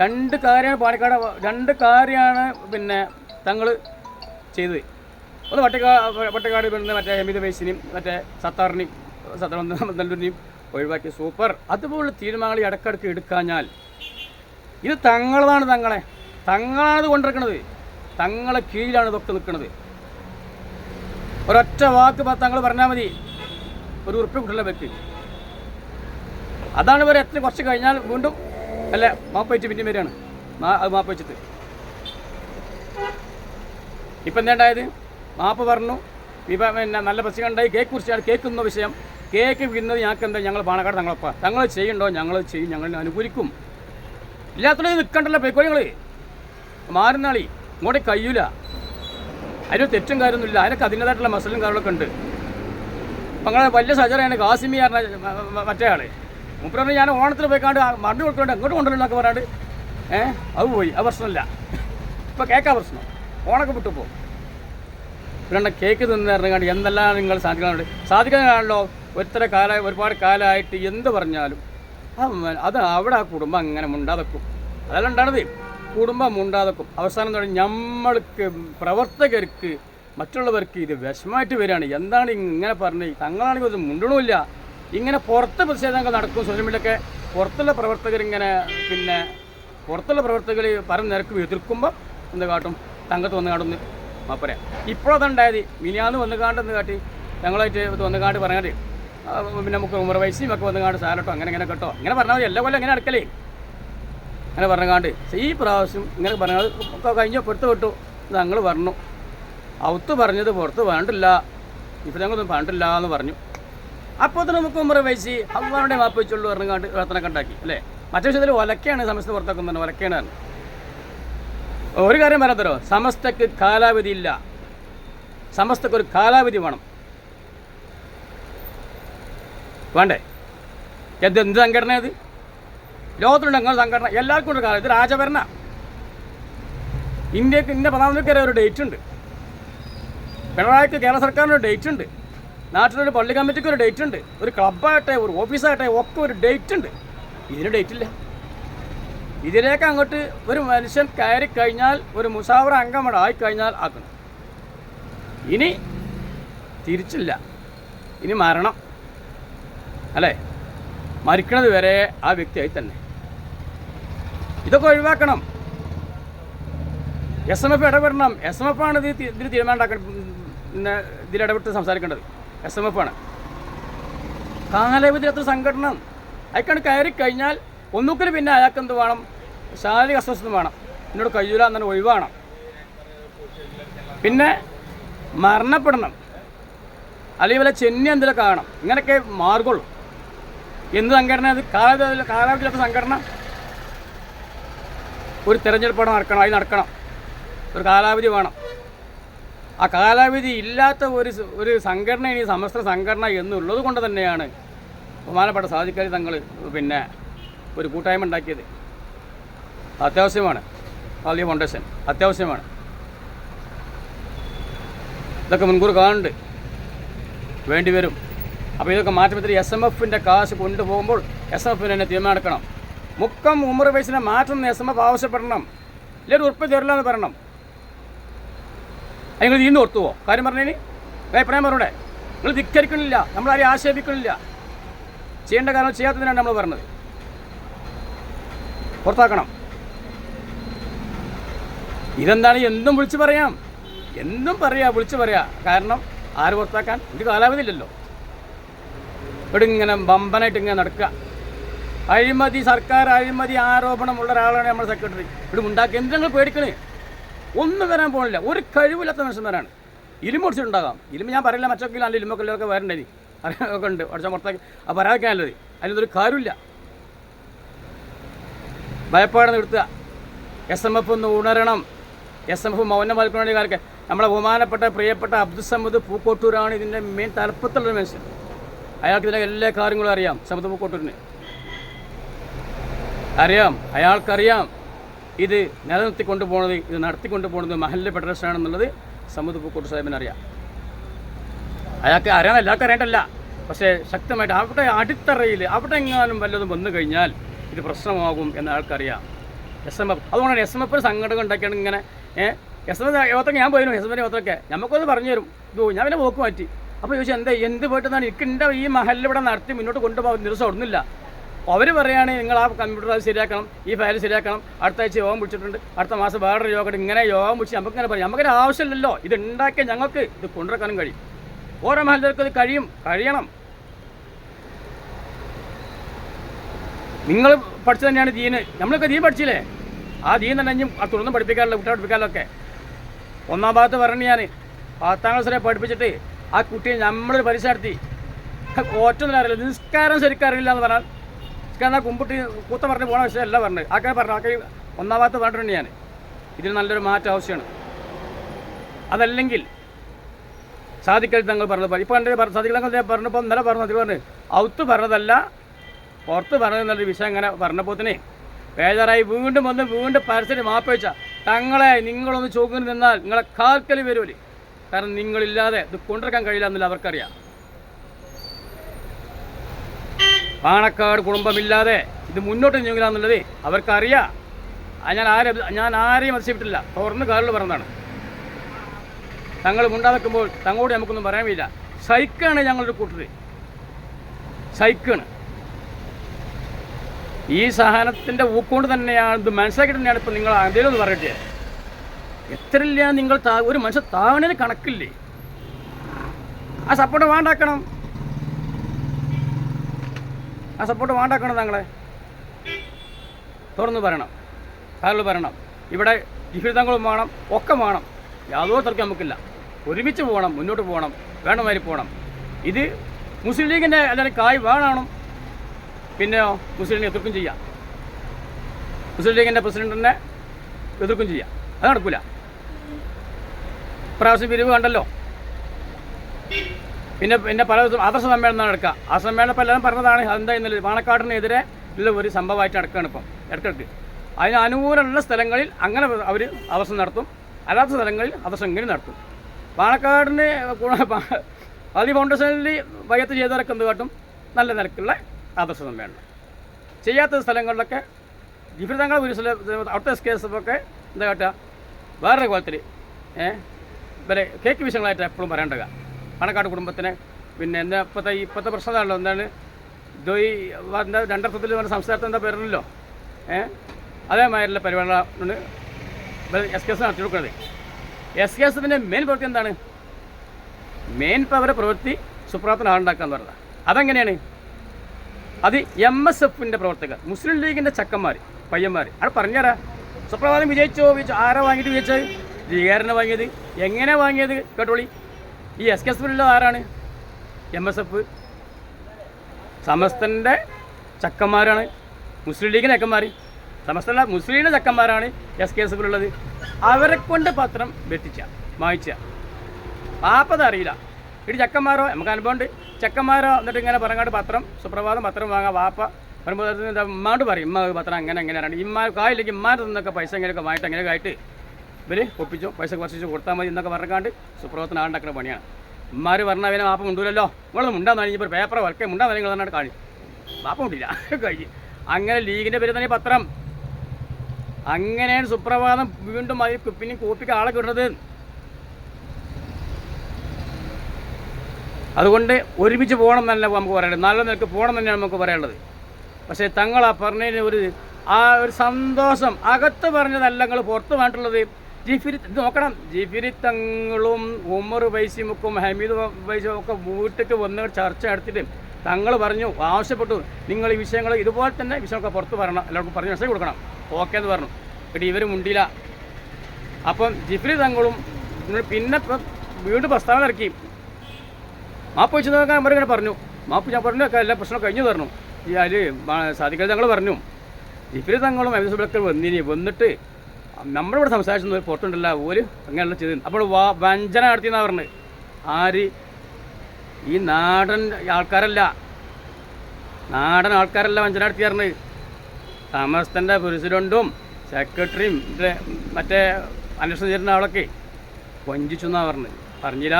രണ്ട് കാര്യമാണ് പാലക്കാട് രണ്ട് കാര്യമാണ് പിന്നെ തങ്ങൾ ചെയ്തത്. ഒന്ന് വട്ടക്കാ വട്ടക്കാട് പിന്നെ മറ്റേ ഹമീദ് വൈസിനെയും മറ്റേ സത്താറിനെയും സത്താറിനെയും ഒഴിവാക്കി. സൂപ്പർ. അതുപോലെ തീരുമാനങ്ങൾ ഇടക്കിടക്ക് എടുക്കാഞ്ഞാൽ ഇത് തങ്ങളതാണ് തങ്ങളെ. തങ്ങളാണ് കൊണ്ടിരിക്കുന്നത് തങ്ങളെ കീഴിലാണ് ഇതൊക്കെ നിൽക്കുന്നത് ഒരൊറ്റ വാക്ക് താങ്കൾ പറഞ്ഞാൽ മതി. ഒരു ഉറുപ്പ് കിട്ടില്ല വ്യക്തി അതാണ് ഇവർ എത്ര കുറച്ച് കഴിഞ്ഞാൽ വീണ്ടും അല്ല മാപ്പ് വെച്ച് പിന്നെ വരികയാണ്. മാപ്പ് വെച്ചിട്ട്. ഇപ്പം എന്തേണ്ടായത് മാപ്പ് പറഞ്ഞു ഇപ്പം പിന്നെ നല്ല പ്രശ്നം ഉണ്ടായി കേക്ക് കുറിച്ചാണ് കേൾക്കുന്ന വിഷയം. കേക്ക് വിന്നത് ഞങ്ങൾക്ക് എന്താ ഞങ്ങൾ പാണക്കാട് തങ്ങളപ്പ. തങ്ങൾ ചെയ്യണ്ടോ ഞങ്ങൾ ചെയ്യും ഞങ്ങൾ അനുകൂലിക്കും. ഇല്ലാത്തത് നിൽക്കണ്ടല്ലോ പേക്കോളിങ്ങൾ മാറുന്നാളി ഇങ്ങോട്ട് കഴിയൂല അതിന് തെറ്റും കാര്യമൊന്നുമില്ല. അതിനൊക്കെ അതിന്റെതായിട്ടുള്ള മസലും കാര്യങ്ങളൊക്കെ ഉണ്ട്. അപ്പം അങ്ങനെ വലിയ സജറയാണ് കാസിമി പറഞ്ഞ മറ്റേ ആൾ. മുപ്പറ ഞാൻ ഓണത്തിന് പോയിക്കാണ്ട് മണ്ണ് കൊടുത്തോണ്ട് അങ്ങോട്ട് കൊണ്ടുവരുന്നൊക്കെ പറയാണ്ട് ഏഹ് അത് പോയി. ആ പ്രശ്നമില്ല. ഇപ്പോൾ കേക്കാ പ്രശ്നം. ഓണൊക്കെ വിട്ടുപോ പിന്നെ കേക്ക് നിന്ന് ഇറങ്ങാണ്ട് എന്തെല്ലാം നിങ്ങൾ സാധിക്കാനുണ്ട് സാധിക്കാനാണല്ലോ ഒത്തിരി കാലമായി ഒരുപാട് കാലമായിട്ട് എന്ത് പറഞ്ഞാലും. അത് അവിടെ ആ കുടുംബം അങ്ങനെ മുണ്ടാതെക്കും അതെല്ലാം ഉണ്ടാണത്. കുടുംബം മുണ്ടാതെക്കും അവസാനം തുടങ്ങി നമ്മൾക്ക് പ്രവർത്തകർക്ക് മറ്റുള്ളവർക്ക് ഇത് വിഷമമായിട്ട് വരികയാണ്. എന്താണ് ഇങ്ങനെ പറഞ്ഞത്? തങ്ങളാണെങ്കിൽ ഇത് മുണ്ടണമില്ല ഇങ്ങനെ പുറത്ത് പ്രതിഷേധങ്ങൾ നടക്കും സോഷ്യൽ മീഡിയയൊക്കെ പുറത്തുള്ള പ്രവർത്തകർ ഇങ്ങനെ പിന്നെ പുറത്തുള്ള പ്രവർത്തകർ പറഞ്ഞ നിരക്ക് എതിർക്കുമ്പോൾ എന്ത് കാട്ടും? തങ്കത്ത് വന്ന് കാട്ടുന്നു മാപ്പറയാം ഇപ്പോഴതുണ്ടായത് മിനിയാന്ന് വന്ന് കാണ്ടെന്ന് കാട്ടി? ഞങ്ങളായിട്ട് വന്ന് കാണ്ട് പറഞ്ഞാൽ പിന്നെ നമുക്ക് ഉമർ വയസ്സിയും ഒക്കെ വന്ന് കാണ്ട് സാരട്ടോ അങ്ങനെ ഇങ്ങനെ കേട്ടോ. ഇങ്ങനെ പറഞ്ഞാൽ മതി. എല്ലാ കൊല്ലം ഇങ്ങനെ നടക്കലേ. അങ്ങനെ പറഞ്ഞാണ്ട് ഈ പ്രാവശ്യം ഇങ്ങനെ പറഞ്ഞാൽ ഒക്കെ കഴിഞ്ഞ് പൊരുത്ത് വിട്ടു. ഞങ്ങൾ പറഞ്ഞു ഔത്ത് പറഞ്ഞത് പുറത്ത് വേണ്ടില്ല. ഇപ്പം ഞങ്ങളൊന്നും വേണ്ടില്ല എന്ന് പറഞ്ഞു. അപ്പോൾ തന്നെ നമുക്ക് ഉമ്മറ വയസ്സി അള്ളാരുടെ മാപ്പ് വെച്ചുള്ളൂ പറഞ്ഞാണ്ട് പ്രാർത്ഥനയൊക്കെ ഉണ്ടാക്കി അല്ലേ? മറ്റേ വിഷയത്തിൽ ഒലക്കയാണ് സമസ്ത പുറത്താക്കുന്നത് ഒലക്കയാണ് പറഞ്ഞത്. ഒരു കാര്യം പറയാത്തരോ സമസ്തക്ക് കാലാവധി ഇല്ല. സമസ്തക്ക് ഒരു കാലാവധി വേണം. വേണ്ടേ? എന്ത് എന്ത് സംഘടന ഇത്? ലോകത്തിലുണ്ട് അങ്ങനെ സംഘടന. എല്ലാവർക്കും ഉണ്ട് കാലം. ഇത് രാജഭരണ. ഇന്ത്യയ്ക്ക് ഇന്ത്യ പ്രധാനമന്ത്രിക്ക് ഒരു ഡേറ്റ് ഉണ്ട്. പിണറായിക്ക് കേരള സർക്കാരിന് ഒരു ഡേറ്റ് ഉണ്ട്. നാട്ടിലൊരു പള്ളി കമ്മിറ്റിക്ക് ഒരു ഡേറ്റ് ഉണ്ട്. ഒരു ക്ലബ്ബാകട്ടെ ഒരു ഓഫീസാകട്ടെ ഒക്കെ ഒരു ഡേറ്റ് ഉണ്ട്. ഇതിന് ഡേറ്റ് ഇല്ല. ഇതിലേക്ക് അങ്ങോട്ട് ഒരു മനുഷ്യൻ കയറി കഴിഞ്ഞാൽ ഒരു മുസാവറ അംഗം അവിടെ ആയിക്കഴിഞ്ഞാൽ ആക്കണം ഇനി തിരിച്ചില്ല. ഇനി മരണം. അല്ലേ? മരിക്കണത് വരെ ആ വ്യക്തിയായി തന്നെ ഇതൊക്കെ ഒഴിവാക്കണം. എസ് എം എഫ് ഇടപെടണം. എസ് എം എഫ് ആണ് ഇത് ഇതിൽ തീരുമാനം ഇതിൽ ഇടപെട്ട് സംസാരിക്കേണ്ടത്. എസ് എം എഫ് ആണ്. കാലാവധി അത്ര സംഘടന. അയക്കാണ് കയറി കഴിഞ്ഞാൽ ഒന്നുകിൽ പിന്നെ അയാൾക്ക് എന്ത് വേണം? ശാരീരിക അസ്വസ്ഥത വേണം. എന്നോട് കഴിയൂല എന്നെ ഒഴിവാണം പിന്നെ മരണപ്പെടണം. അല്ലെങ്കിൽ വല്ല ചെന്നി എന്തെങ്കിലും കാണണം ഇങ്ങനെയൊക്കെ മാർഗമുള്ളൂ. എന്ത് സംഘടന? അത് കാലാവധി കാലാവധിയില്ലാത്ത സംഘടന? ഒരു തിരഞ്ഞെടുപ്പാണ് നടക്കണം അത് നടക്കണം. ഒരു കാലാവധി വേണം. ആ കാലാവധി ഇല്ലാത്ത ഒരു ഒരു സംഘടന ഇനി സമസ്ത സംഘടന എന്നുള്ളത് കൊണ്ട് തന്നെയാണ് ബഹുമാനപ്പെട്ട സാധിക്കാരി തങ്ങൾ പിന്നെ ഒരു കൂട്ടായ്മ ഉണ്ടാക്കിയത്. അത്യാവശ്യമാണ്. ആദ്യ ഫൗണ്ടേഷൻ അത്യാവശ്യമാണ്. ഇതൊക്കെ മുൻകൂർ കാണുന്നുണ്ട്. വേണ്ടി വരും. അപ്പോൾ ഇതൊക്കെ മാറ്റത്തിൽ എസ് എം എഫിന്റെ കാശ് കൊണ്ടുപോകുമ്പോൾ എസ് എം എഫിന് തന്നെ തീരുമാനമെടുക്കണം മുക്കം ഉമർ വയസ്സിനെ മാറ്റം എഫ് ആവശ്യപ്പെടണം. ഇല്ല ഉറപ്പ് തരില്ല എന്ന് പറയണം. നിങ്ങൾ നീന്ന് ഓർത്തുവോ? കാര്യം പറഞ്ഞതിന് അഭിപ്രായം പറഞ്ഞൂടെ? നിങ്ങൾ ധിക്കരിക്കണില്ല. നമ്മളാരെയും ആക്ഷേപിക്കണില്ല. ചെയ്യേണ്ട കാരണം ചെയ്യാത്തതിനാണ് നമ്മൾ പറഞ്ഞത്. പുറത്താക്കണം ഇതെന്താണ്? എന്തും വിളിച്ചു പറയാം. എന്തും പറയാ വിളിച്ചു പറയാ. കാരണം ആര് പുറത്താക്കാൻ ഒരു കാലാവധി ഇല്ലല്ലോ ഇവിടെ ഇങ്ങനെ ബമ്പനായിട്ട് ഇങ്ങനെ നടക്കുക. അഴിമതി സർക്കാർ അഴിമതി ആരോപണമുള്ള ഒരാളാണ് നമ്മുടെ സെക്രട്ടറി. ഇവിടെ ഉണ്ടാക്കിയ എന്തെങ്കിലും പേടിക്കണേ? ഒന്നും വരാൻ പോകണില്ല ഒരു കഴിവില്ലാത്ത മനുഷ്യന്മാരാണ്. ഇരുമ്പ് ഒടിച്ചിട്ടുണ്ടാകാം ഇരുമ്പ് ഞാൻ പറയില്ല മറ്റൊക്കെ നല്ല ഇലിമൊക്കെ വരണ്ടേ അറിയാനൊക്കെ ഉണ്ട്. അടച്ച പുറത്തേക്ക് ആ പരാതിക്കാനല്ലത് അതിനൊരു കാര്യമില്ല. ഭയപ്പാട് നിർത്തുക എസ് എം എഫ് ഒന്ന് ഉണരണം. എസ് എം എഫ് മൗനം പാലിക്കുന്നതിന്റെ നമ്മളെ ബഹുമാനപ്പെട്ട പ്രിയപ്പെട്ട അബ്ദുസമ്മദ് പൂക്കോട്ടൂരാണ് ഇതിന്റെ മെയിൻ തലപ്പത്തുള്ളൊരു മനുഷ്യൻ. അയാൾക്ക് ഇതിനെ എല്ലാ കാര്യങ്ങളും അറിയാം. സമ്മദ് പൂക്കോട്ടൂരിന്. അറിയാം അയാൾക്കറിയാം. ഇത് നിലനിർത്തി കൊണ്ടുപോകുന്നത് ഇത് നടത്തി കൊണ്ടുപോകുന്നത് മഹല്ല് ഫെഡറേഷൻ ആണെന്നുള്ളത് സമുദ്ര പൂക്കോട്ടൂർ സാഹിബിന് അറിയാം. അയാൾക്ക് അറിയാൻ എല്ലാവർക്കും അറിയണ്ടല്ല പക്ഷേ ശക്തമായിട്ട് അവിടെ അടിത്തറയിൽ അവിടെ എങ്ങാനും വല്ലതും വന്നു കഴിഞ്ഞാൽ ഇത് പ്രശ്നമാകും എന്ന് ആൾക്കറിയാം എസ് എം എഫ് അതുകൊണ്ടാണ് എസ് എം എഫ് സംഘടന ഉണ്ടാക്കിയാണ് ഇങ്ങനെ എസ് എം എഫ് യോഗത്തൊക്കെ ഞാൻ പോയിരുന്നു എസ് എം എഫ് യോഗത്തൊക്കെ നമുക്കൊന്ന് പറഞ്ഞു തരും. ഇത് ഞാൻ പിന്നെ പോക്ക് മാറ്റി. അപ്പോൾ ചോദിച്ചാൽ എന്താ എന്ത് പോയിട്ടെന്നാണ്? എനിക്ക് ഈ മഹലിൽ ഇവിടെ നടത്തി മുന്നോട്ട് കൊണ്ടുപോകാൻ ദിവസം ഒന്നുമില്ല. അവർ പറയുകയാണ് നിങ്ങൾ ആ കമ്പ്യൂട്ടർ അത് ശരിയാക്കണം ഈ ഫയൽ ശരിയാക്കണം അടുത്ത ആഴ്ച യോഗം വിളിച്ചിട്ടുണ്ട് അടുത്ത മാസം വേറൊരു യോഗം ഇങ്ങനെ യോഗം വിളിച്ച് നമുക്ക് ഇങ്ങനെ പറയാം. നമുക്കൊരു ആവശ്യമില്ലല്ലോ ഇത് ഉണ്ടാക്കിയ ഞങ്ങൾക്ക് ഇത് കൊണ്ടുവരക്കാനും കഴിയും. ഓരോ മഹലർക്കും ഇത് കഴിയും കഴിയണം. നിങ്ങൾ പഠിച്ചത് തന്നെയാണ് ദീന്. നമ്മളൊക്കെ ദീൻ പഠിച്ചില്ലേ? ആ ദീൻ തന്നെ ഇനിയും തുടർന്ന് പഠിപ്പിക്കാറില്ല കുട്ടികളെ പഠിപ്പിക്കാറില്ലൊക്കെ. ഒന്നാം ഭാഗത്ത് പറഞ്ഞു ഞാൻ പത്താം ക്ലാസ് വരെ പഠിപ്പിച്ചിട്ട് ആ കുട്ടിയെ നമ്മൾ പരീക്ഷ ഒറ്റൊന്നും അറിയില്ല നിസ്കാരം ശരിക്കും എന്ന് പറഞ്ഞാൽ നിസ്കാരം കുമ്പിട്ട് കൂത്ത പറഞ്ഞ് പോകണ വിഷയമല്ല പറഞ്ഞത്. ആക്കെ പറഞ്ഞു ആക്കെ ഒന്നാം ഭാഗത്ത് പറഞ്ഞിട്ടുണ്ട് ഞാൻ ഇതിന് നല്ലൊരു മാറ്റം ആവശ്യമാണ്. അതല്ലെങ്കിൽ സാധിക്കൽ തങ്ങൾ പറഞ്ഞത് ഇപ്പോൾ എന്റെ സാധിക്കൽ തങ്ങൾ പറഞ്ഞപ്പോൾ ഇന്നലെ പറഞ്ഞു അതിൽ പറഞ്ഞു ഔത്ത് പറഞ്ഞതല്ല പുറത്ത് പറഞ്ഞതെന്നുള്ളൊരു വിഷയം അങ്ങനെ പറഞ്ഞപ്പോത്തിനെ ബേജാറായി. വീണ്ടും വന്ന് വീണ്ടും പരസ്യം മാപ്പ് വെച്ചാൽ തങ്ങളെ നിങ്ങളൊന്ന് ചോക്കിന് നിന്നാൽ നിങ്ങളെ കാൽക്കൽ വരുമല്ലേ കാരണം നിങ്ങളില്ലാതെ ഇത് കൊണ്ടിരിക്കാൻ കഴിയില്ല എന്നുള്ള അവർക്കറിയാം. പാണക്കാട് കുടുംബമില്ലാതെ ഇത് മുന്നോട്ട് നീങ്ങില്ല എന്നുള്ളത് അവർക്കറിയാം. ഞാൻ ആരെ ഞാൻ ആരെയും മത്സ്യപ്പെട്ടില്ല തുറന്ന് കാറിൽ പറഞ്ഞതാണ്. തങ്ങൾ മുണ്ടാതെക്കുമ്പോൾ തങ്ങളോട് നമുക്കൊന്നും പറയാൻ കഴിയില്ല സൈക്കാണ് ഞങ്ങളുടെ കൂട്ടർ സൈക്കാണ്. ഈ സഹനത്തിന്റെ ഊക്കൊണ്ട് തന്നെയാണ് ഇത് മനസ്സിലാക്കി തന്നെയാണ് ഇപ്പം നിങ്ങൾ എന്തെങ്കിലും ഒന്ന് പറയട്ടെ എത്ര ഇല്ല നിങ്ങൾ ഒരു മനുഷ്യൻ താവണേന് കണക്കില്ലേ? ആ സപ്പോർട്ട് വേണ്ടാക്കണം. ആ സപ്പോർട്ട് വേണ്ടാക്കണം താങ്കളെ തുറന്നു പറയണം. താങ്കൾ പറയണം. ഇവിടെ ജീവിതങ്ങളും വേണം ഒക്കെ വേണം. യാതൊരു തർക്കം നമുക്കില്ല. ഒരുമിച്ച് പോകണം മുന്നോട്ട് പോകണം വേണമാതിരി പോകണം. ഇത് മുസ്ലിം ലീഗിന്റെ അല്ലെങ്കിൽ കായ് വേണം പിന്നെയോ മുസ്ലിം ലീഗ് എതിർക്കും ചെയ്യാം. മുസ്ലിം ലീഗിന്റെ പ്രസിഡന്റിനെ എതിർക്കും ചെയ്യാം. അത് നടക്കില്ല പ്രാവശ്യം പിരിവ് കണ്ടല്ലോ. പിന്നെ പിന്നെ പല ആദർശ സമ്മേളനം നടക്കുക. ആ സമ്മേളനം ഇപ്പോൾ പറഞ്ഞതാണ് അതെന്താ ഇന്നലെ പാണക്കാടിനെതിരെ ഉള്ള ഒരു സംഭവമായിട്ട് നടക്കുകയാണ് ഇപ്പം. ഇടയ്ക്കിടയ്ക്ക് അതിന് അനുകൂലമുള്ള സ്ഥലങ്ങളിൽ അങ്ങനെ അവർ ആദർശം നടത്തും. അല്ലാത്ത സ്ഥലങ്ങളിൽ ആദർശം ഇങ്ങനെ നടത്തും. പാണക്കാടിന് ആദ്യ ഫൗണ്ടേഷനിൽ വയ്യത്ത് ചെയ്തവരൊക്കെ എന്ത് കാട്ടും? നല്ല നിലക്കുള്ള ആദർശ സമ്മേളനം. ചെയ്യാത്ത സ്ഥലങ്ങളിലൊക്കെ ജീവിതങ്ങൾ ഒരു സ്ഥല അവിടുത്തെ എസ് കെ എസ് എഫ് ഒക്കെ എന്താ കാട്ടുക? വേറൊരു കോലത്തിൽ ഏഹ് ഇവരെ കേക്ക് വിഷയങ്ങളായിട്ട് എപ്പോഴും പറയേണ്ടത്. പണക്കാട് കുടുംബത്തിന്. പിന്നെ എന്താ ഇപ്പോഴത്തെ ഇപ്പോഴത്തെ പ്രശ്നമാണല്ലോ എന്താണ്? ദോയി എന്താ രണ്ടർത്ഥത്തിൽ പറഞ്ഞ സംസ്ഥാനത്ത് എന്താ പേരുണ്ടല്ലോ ഏഹ് അതേമാതിരിയുള്ള പരിപാടികളാണ് എസ് കെ എസ് നടത്തി കൊടുക്കുന്നത് എസ് കെ എസിന്റെ മെയിൻ പ്രവൃത്തി എന്താണ്? മെയിൻ അവരുടെ പ്രവൃത്തി സുപ്രഭാതത്തിന് ആളുണ്ടാക്കുക എന്ന് പറഞ്ഞത്. അതെങ്ങനെയാണ്? അത് എം എസ് എഫിന്റെ പ്രവർത്തകർ മുസ്ലിം ലീഗിന്റെ ചക്കന്മാർ പയ്യന്മാർ അവിടെ പറഞ്ഞുതരാ. സുപ്രഭാതം വിജയിച്ചോ? വിജയിച്ചോ ആരാ വാങ്ങിയിട്ട് വിജയിച്ചത്? ലീഗാരനെ വാങ്ങിയത്. എങ്ങനെ വാങ്ങിയത്? കേട്ടോളി. ഈ എസ് കെ എസ് ഫുള്ള ആരാണ്? എം എസ് എഫ് സമസ്തന്റെ ചക്കന്മാരാണ്. മുസ്ലിം ലീഗിന്റെ ചക്കന്മാർ സമസ്തല്ല മുസ്ലിം ലീഗിന്റെ ചക്കന്മാരാണ് എസ് കെ എസ് എഫിലുള്ളത് അവരെ കൊണ്ട് പത്രം വെട്ടിച്ച വാങ്ങിച്ച പാപ്പത് അറിയില്ല. ഇടി ചക്കന്മാരോ? നമുക്ക് അനുഭവമുണ്ട്. ചക്കന്മാരോ? എന്നിട്ട് ഇങ്ങനെ പറഞ്ഞാട്ട് പത്രം സുപ്രഭാതം പത്രം വാങ്ങാം വാപ്പ വരുമ്പോൾ എന്താ ഉമ്മാണ്ട് പറയും ഇമ്മ പത്രം അങ്ങനെ എങ്ങനെയാണ് ഇമ്മ കായില്ലെങ്കിൽ ഇമ്മാന്റെ നിന്നൊക്കെ പൈസ എങ്ങനെയൊക്കെ വാങ്ങിയിട്ട് അങ്ങനെയൊക്കെ ആയിട്ട് ഇവർ ഒപ്പിച്ചു പൈസ കുറച്ച് കൊടുത്താൽ മതി എന്നൊക്കെ പറഞ്ഞാണ്ട് സുപ്രഭാതത്തിന് ആളുണ്ടാക്കുന്ന പണിയാണ്. ഉമ്മാർ പറഞ്ഞാൽ അവനെ വാപ്പ മുണ്ടൂലല്ലോ. നിങ്ങളൊന്നും മുണ്ടാന്ന് കഴിഞ്ഞപ്പോൾ പേപ്പർ വർക്ക് മുണ്ടാന്ന് നിങ്ങൾ തന്നെ കാണി വാപ്പ മുണ്ടില്ല കഴിഞ്ഞ്. അങ്ങനെ ലീഗിന്റെ പേര് തന്നെ പത്രം. അങ്ങനെയാണ് സുപ്രഭാതം വീണ്ടും അതിൽ പിന്നെ കോപ്പിക്ക് ആളെ കിട്ടുന്നത് അതുകൊണ്ട് ഒരുമിച്ച് പോകണം എന്നല്ല നമുക്ക് പറയാനുള്ളത്. നല്ല നിലയ്ക്ക് പോകണം തന്നെയാണ് നമുക്ക് പറയാനുള്ളത്. പക്ഷേ തങ്ങൾ ആ പറഞ്ഞതിന് ഒരു ആ ഒരു സന്തോഷം അകത്ത് പറഞ്ഞതല്ല നിങ്ങൾ പുറത്ത് വേണ്ടിട്ടുള്ളത് ജിഫിരി ഇത് നോക്കണം. ജിഫിരിത്തങ്ങളും ഉമർ വൈസിമുക്കും ഹമീദ് വൈസും ഒക്കെ വീട്ടിലേക്ക് വന്ന് ചർച്ച നടത്തിയിട്ട് തങ്ങൾ പറഞ്ഞു ആവശ്യപ്പെട്ടു. നിങ്ങൾ ഈ വിഷയങ്ങൾ ഇതുപോലെ തന്നെ വിഷയമൊക്കെ പുറത്ത് പറയണം എല്ലാവർക്കും പറഞ്ഞ് മെസ്സേജ് കൊടുക്കണം. ഓക്കെ എന്ന് പറഞ്ഞു. എന്നിട്ട് ഇവരും ഉണ്ടില്ല അപ്പം ജിഫ്രി തങ്ങളും പിന്നെ വീണ്ടും പ്രസ്താവന ഇറക്കി. മാപ്പ് വെച്ച് നോക്കാൻ അവരിങ്ങനെ പറഞ്ഞു. മാപ്പ് ഞാൻ പറഞ്ഞു എല്ലാ പ്രശ്നം കഴിഞ്ഞു തരണം ഈ അതിൽ സാധിക്കൽ തങ്ങൾ പറഞ്ഞു. ജിഫ്രി തങ്ങളും എംസുബിലൊക്കെ വന്നിനി വന്നിട്ട് നമ്മുടെ ഇവിടെ സംസാരിച്ചു പുറത്തുണ്ടല്ല ഓര് അങ്ങനെയുള്ള ചെയ്തു. അപ്പോൾ വാ വഞ്ചന നടത്തിയെന്നാ പറഞ്ഞത് ആര്? ഈ നാടൻ ആൾക്കാരല്ല. നാടൻ ആൾക്കാരല്ല വഞ്ചന നടത്തി പറഞ്ഞത് സമസ്തന്റെ പ്രസിഡന്റും സെക്രട്ടറിയും മറ്റേ അന്വേഷണം ചേരുന്ന ആളൊക്കെ കൊഞ്ചിച്ചു എന്നാ പറഞ്ഞത് പറഞ്ഞില്ല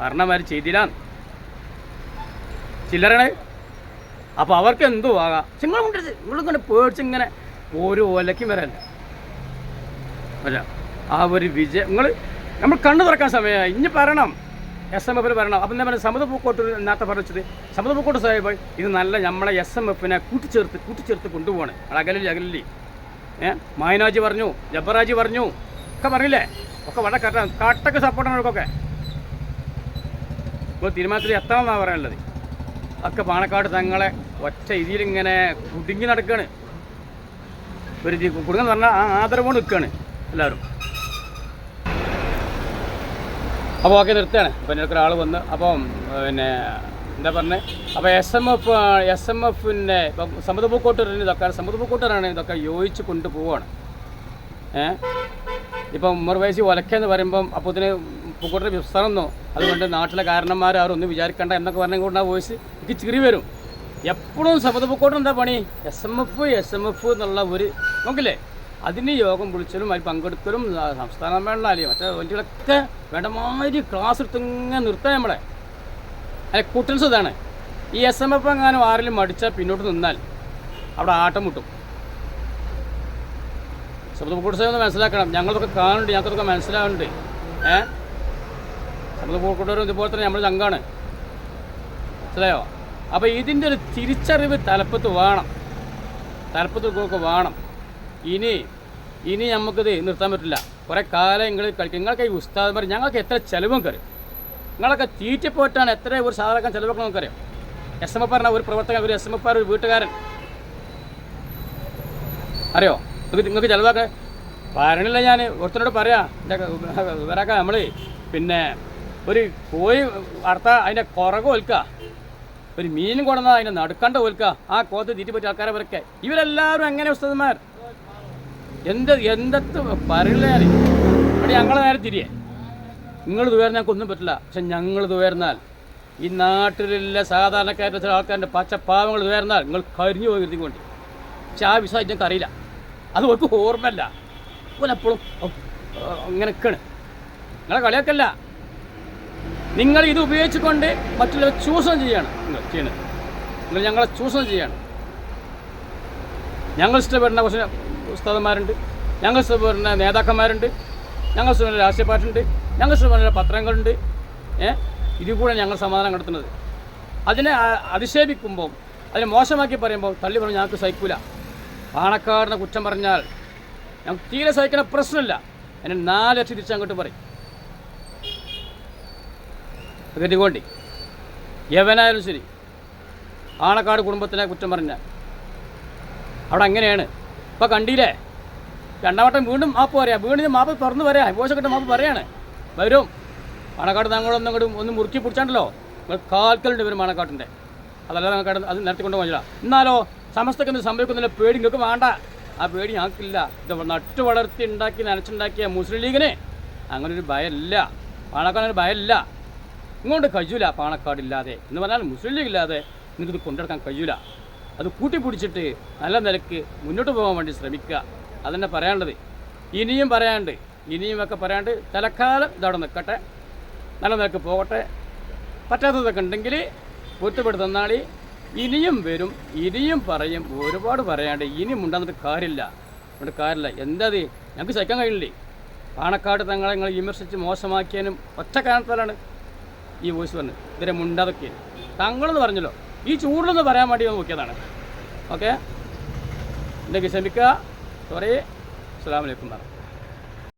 പറഞ്ഞ മാതിരി ചെയ്തില്ലാന്ന് ചില്ലറണേ അപ്പോൾ അവർക്ക് എന്തോ ആകാം. നിങ്ങൾ കൊണ്ടത് നിങ്ങളിങ്ങനെ പേടിച്ചിങ്ങനെ ഓരോ ഒലയ്ക്കും വരല്ല അല്ല ആ ഒരു വിജയം നിങ്ങൾ നമ്മൾ കണ്ണു തുറക്കാൻ സമയമായി. ഇനി പറയണം. എസ് എം എഫിൽ പറയണം. അപ്പം എന്താ സമുദ്ര പൂക്കോട്ട് നേരത്തെ പറഞ്ഞത് സമുദ്ര പൂക്കോട്ട് സാഹിബ് ഇത് നല്ല നമ്മളെ എസ് എം എഫിനെ കൂട്ടിച്ചേർത്ത് കൂട്ടിച്ചേർത്ത് കൊണ്ടുപോകണം അകലി അകലി ഏ? മായനാജി പറഞ്ഞു ജബ്ബറാജി പറഞ്ഞു ഒക്കെ പറഞ്ഞില്ലേ? ഒക്കെ വളരെ കട്ട കട്ടക്ക് സപ്പോർട്ടാണ് അവർക്കൊക്കെ. ഇപ്പോൾ തീരുമാനത്തിൽ എത്തണമെന്നാണ് പറയാനുള്ളത്. ഒക്കെ പാണക്കാട് തങ്ങളെ ഒറ്റ ഇതിലിങ്ങനെ കുടുങ്ങി നടക്കുകയാണ് ഒരു കുടുങ്ങി പറഞ്ഞാൽ ആ ആദരവോട് നിൽക്കുകയാണ് എല്ലാവരും. അപ്പോൾ ഓക്കെ നിർത്തുകയാണ്. അപ്പോൾ എന്റെ ഒരാൾ വന്ന് അപ്പം പിന്നെ എന്താ പറഞ്ഞത് അപ്പോൾ S M F S M എഫിന്റെ ഇപ്പം സമുദ്രപൂക്കോട്ടൂരിന് ഇതൊക്കെ സമുദ്രപൂക്കോട്ടൂരാണ് ഇതൊക്കെ യോജിച്ച് കൊണ്ടുപോവാണ്. ഏഹ് ഇപ്പം ഉമ്മർവയസി ഒലക്കെന്ന് പറയുമ്പം അപ്പോൾ ഇതിന് പൂക്കോട്ടർ വിസ്തറന്നോ അതുകൊണ്ട് നാട്ടിലെ കാരണന്മാരും ഒന്നും വിചാരിക്കണ്ട എന്നൊക്കെ പറഞ്ഞുകൊണ്ട് ആ വോയിസ് എനിക്ക് ചിരി വരും. എപ്പോഴും സമുദ്രപൂക്കോട്ട് എന്താ പണി? S M F S M F എന്നുള്ള ഒരു നോക്കില്ലേ? അതിന് യോഗം വിളിച്ചാലും അതിൽ പങ്കെടുക്കലും ആ, സംസ്ഥാന സമ്മേളനാലേ മറ്റേ വണ്ടികളൊക്കെ വേണ്ടമാതിരി ക്ലാസ് എടുത്തിങ്ങനെ നിർത്താൻ നമ്മളെ. അല്ല കുട്ടൻസ് ഇതാണ് ഈ എസ് എം എഫ് എങ്ങാനും ആരെങ്കിലും മടിച്ചാൽ പിന്നോട്ട് നിന്നാൽ അവിടെ ആട്ടം മുട്ടും. ശബ്ദപൂക്കോട്ട് ഒന്ന് മനസ്സിലാക്കണം. ഞങ്ങളൊക്കെ കാണുന്നുണ്ട് ഞങ്ങൾക്കൊക്കെ മനസ്സിലാവുന്നുണ്ട്. ഏ? ശബ്ദപൂക്കോട്ടവരും ഇതുപോലെ തന്നെ നമ്മൾ ചങ്കാണ് മനസ്സിലായോ? അപ്പോൾ ഇതിന്റെ ഒരു തിരിച്ചറിവ് തലപ്പത്ത് വേണം. തലപ്പത്ത് വേണം. ഇനി ഇനി നമുക്കിത് നിർത്താൻ പറ്റില്ല. കുറേ കാലം നിങ്ങൾ കളിക്കും നിങ്ങൾക്ക് ഈ ഉസ്താദ്മാർ ഞങ്ങൾക്ക് എത്ര ചിലവും കയറി നിങ്ങളൊക്കെ തീറ്റിപ്പോയിട്ടാണ് എത്ര ഒരു സാധാരണ ചിലവൊക്കെ നമുക്കറിയാം എസ് എം എഫ് ഒരു പ്രവർത്തകൻ ഒരു എസ് എം എഫ് ഒരു വീട്ടുകാരൻ. അറിയോ? നിങ്ങൾക്ക് നിങ്ങൾക്ക് ചിലവാക്കെ? പറയണില്ല ഞാൻ ഒരുത്തനോട് പറയാം വരാക്ക നമ്മൾ പിന്നെ ഒരു കോഴി അറുത്ത അതിന്റെ കുറക് ഒൽക്കുക ഒരു മീനും കൊണ്ടുവന്നാൽ അതിന്റെ നടുക്കണ്ട ഒൽക്കുക ആ കോത്ത് തീറ്റി പറ്റിയ ആൾക്കാരെ വരക്കെ ഇവരെല്ലാവരും എങ്ങനെ ഉസ്താദന്മാർ? എന്ത് എന്തത്ത് പറയില്ല ഞാൻ അവിടെ ഞങ്ങളെ നേരെ തിരിയേ. നിങ്ങൾ തുയർന്നാൽ ഒന്നും പറ്റില്ല. പക്ഷെ ഞങ്ങൾ തുയർന്നാൽ ഈ നാട്ടിലുള്ള സാധാരണക്കാരുടെ ചില ആൾക്കാരുടെ പച്ചപ്പാവങ്ങൾ തുയർന്നാൽ നിങ്ങൾ കരിഞ്ഞു പോയി വേണ്ടി പക്ഷെ ആ വിശ്വാസം ഞങ്ങൾക്ക് അറിയില്ല. അത് അവർക്ക് ഓർമ്മയല്ല. ഓലെപ്പോഴും അങ്ങനെയൊക്കെയാണ് നിങ്ങളെ കളിയാക്കല്ല. നിങ്ങൾ ഇത് ഉപയോഗിച്ചുകൊണ്ട് മറ്റുള്ളവർ ചൂഷണം ചെയ്യാണ് നിങ്ങൾ ചെയ്യണത്. നിങ്ങൾ ഞങ്ങളെ ചൂഷണം ചെയ്യാണ് ഞങ്ങൾ ഇഷ്ടപ്പെടുന്ന കുറച്ച് ഉസ്താദന്മാരുണ്ട്. ഞങ്ങൾ ഇഷ്ടപ്പെടുന്ന നേതാക്കന്മാരുണ്ട്. ഞങ്ങൾ ഇഷ്ടപ്പെടുന്ന രാഷ്ട്രീയ പാർട്ടിയുണ്ട്. ഞങ്ങൾ ഇഷ്ടപ്പെടുന്ന പത്രങ്ങളുണ്ട്. ഏ? ഇതിൽ കൂടെ ഞങ്ങൾ സമാധാനം കണ്ടെത്തുന്നത്. അതിനെ അധിക്ഷേപിക്കുമ്പോൾ അതിനെ മോശമാക്കി പറയുമ്പോൾ തള്ളി പറഞ്ഞു ഞങ്ങൾക്ക് സഹിക്കൂല. പാണക്കാടിനെ കുറ്റം പറഞ്ഞാൽ ഞങ്ങൾക്ക് തീരെ സഹിക്കുന്ന പ്രശ്നമില്ല. എന്നെ നാല് ലക്ഷം തിരിച്ചങ്ങോട്ട് പറയും. കരുതിക്കൊണ്ടി യവനായാലും ശരി. ആണക്കാട് കുടുംബത്തിനെ കുറ്റം പറഞ്ഞാൽ. അവിടെ അങ്ങനെയാണ്. ഇപ്പം കണ്ടില്ലേ? രണ്ടാമട്ടം വീണ്ടും മാപ്പ് പറയാം. വീണ്ടും മാപ്പ് തുറന്നു പറയാം. മോശക്കെട്ട് മാപ്പ് പറയാണ്. വരും. മണക്കാട് തങ്ങളൊന്നും ഇങ്ങോട്ടും ഒന്ന് മുറുക്കി പിടിച്ചാണ്ടല്ലോ? നിങ്ങൾ കാൽക്കലുണ്ട് വരും മണക്കാട്ടിന്റെ അതല്ല നിങ്ങൾക്ക് അത് നിർത്തി കൊണ്ട് പോയില്ല എന്നാലോ സമസ്തക്ക് എന്ത് സംഭവിക്കുന്നില്ല പേടി നിങ്ങൾക്ക് വേണ്ട. ആ പേടി ഞങ്ങൾക്കില്ല. ഇത് നട്ടു വളർത്തി ഉണ്ടാക്കി നനച്ചുണ്ടാക്കിയ മുസ്ലിം ലീഗിന് അങ്ങനൊരു ഭയമില്ല. പാണക്കാടിനൊരു ഭയമില്ല. ഇങ്ങോട്ട് കഴിയൂല പാണക്കാടില്ലാതെ. എന്ന് പറഞ്ഞാൽ മുസ്ലിം ലീഗ് ഇല്ലാതെ നിങ്ങൾക്ക് കൊണ്ടെടുക്കാൻ കഴിയൂല. അത് കൂട്ടിപ്പിടിച്ചിട്ട് നല്ല നിലയ്ക്ക് മുന്നോട്ട് പോകാൻ വേണ്ടി ശ്രമിക്കുക. അതന്നെ പറയാനുള്ളത്. ഇനിയും പറയാണ്ട് ഇനിയും ഒക്കെ പറയാണ്ട് തലക്കാലം ഇതവിടെ നിൽക്കട്ടെ. നല്ല നിലയ്ക്ക് പോകട്ടെ. പറ്റാത്തതൊക്കെ ഉണ്ടെങ്കിൽ പൊരുത്തപ്പെട്ട് തന്നാളി ഇനിയും വരും. ഇനിയും പറയും. ഒരുപാട് പറയാണ്ട് ഇനിയും ഉണ്ടാകുന്നിട്ട് കാര്യമില്ല. ഇവിടെ കാര്യമില്ല. എന്താ ഞങ്ങൾക്ക് സഹിക്കാൻ കഴിയില്ലേ? പാണക്കാട് തങ്ങളെ നിങ്ങൾ വിമർശിച്ച് മോശമാക്കിയതിനും ഒറ്റ കാരണത്താലാണ് ഈ വോയിസ് പറഞ്ഞത് ഇതിനെ മുണ്ടതൊക്കെ. തങ്ങളെന്ന് പറഞ്ഞല്ലോ. ഈ ചൂടിലൊന്ന് പറയാൻ വേണ്ടി നോക്കിയതാണ്. ഓക്കെ എന്തൊക്കെ ക്ഷമിക്കുക സോറി അസ്സാം വലൈക്കും പറഞ്ഞു